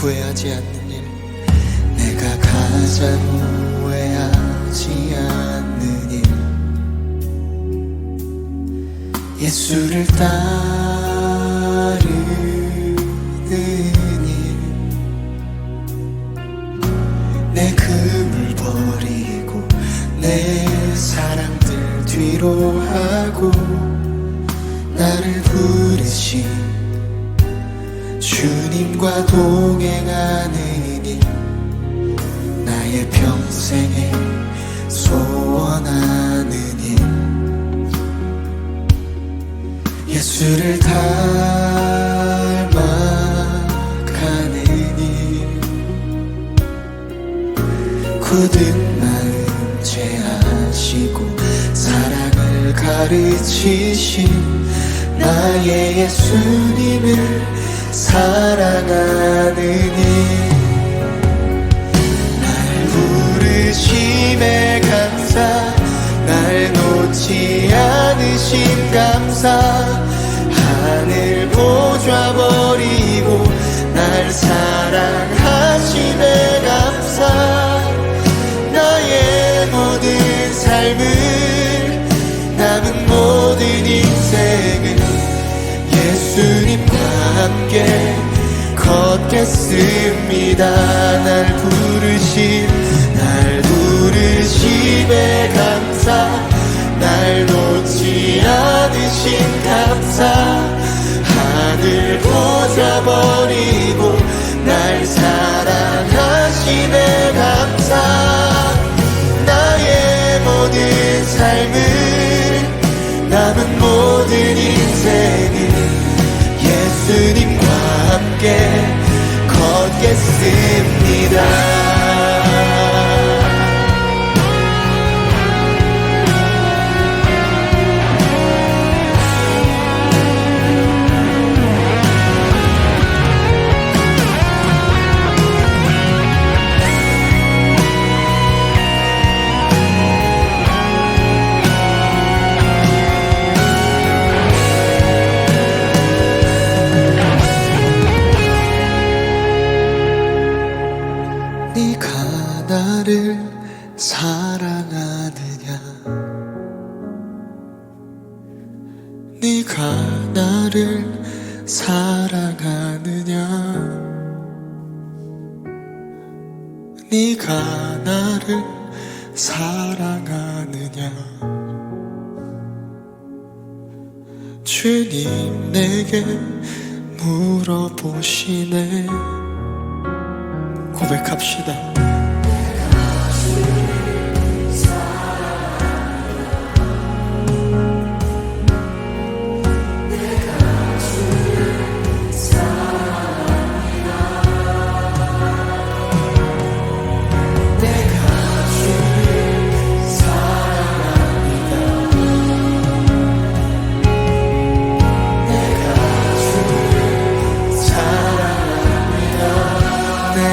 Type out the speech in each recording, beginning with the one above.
후회하지 않는 일. 내가 가장 후회하지 않는 일. 예수를 따르 주님과 동행하는 일 나의 평생에 소원하는 일. 예수를 닮아가는 일. 굳은 마음 죄하시고 사랑을 가르치신 나의 예수님을 사랑하는 일날 부르심에 감사 날 놓지 않으신 감사 다 걷겠 사랑하느냐? 네가 나를 사랑하느냐? 주님 내게 물어보시네. 고백합시다.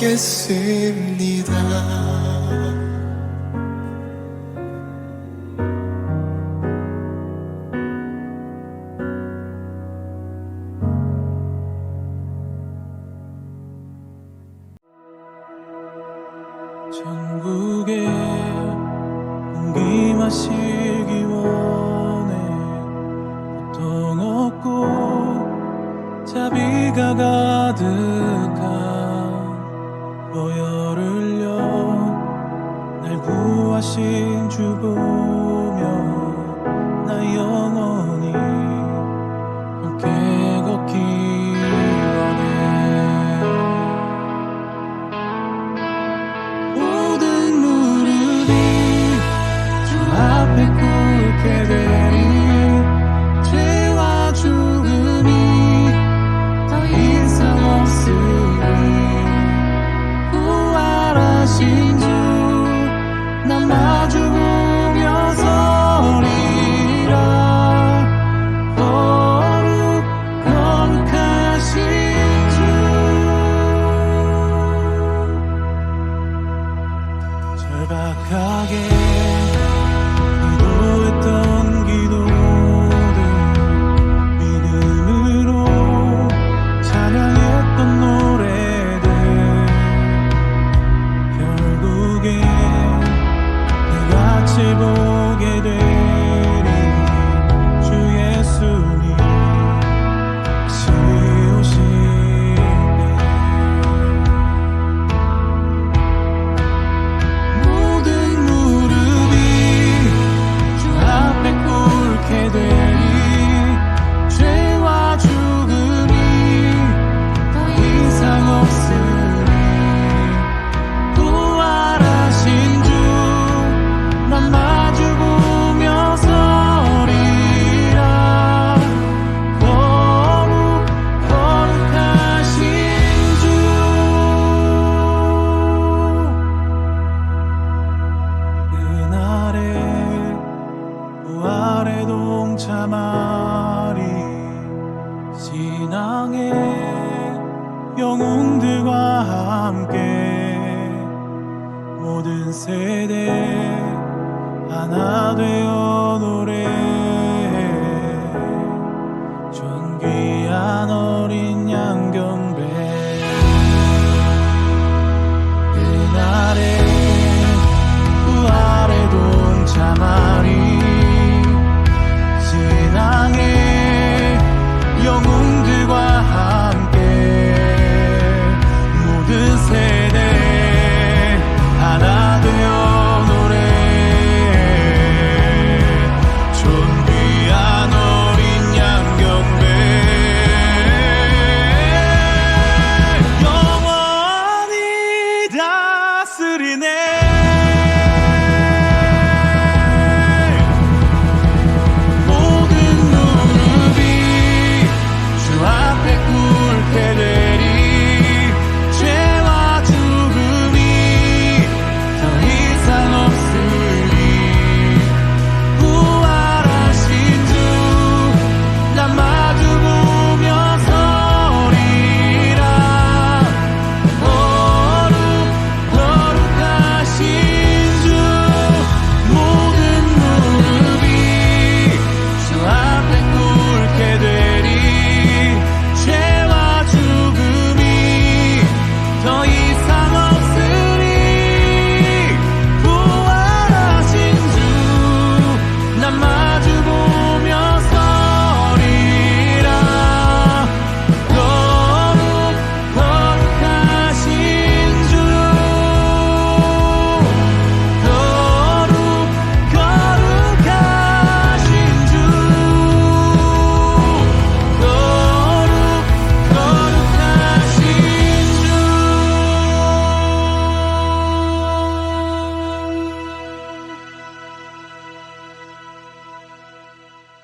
걷겠습니다. 전국에 공기 마시기 원해 보통 없고 자비가 가득 하신 주 보며 나 영원히 함께 걷기 원해. 모든 무릎이 주 앞에 부활에 동참하리 신앙의 영웅들과 함께 모든 세대 하나 되어 노래해 존귀한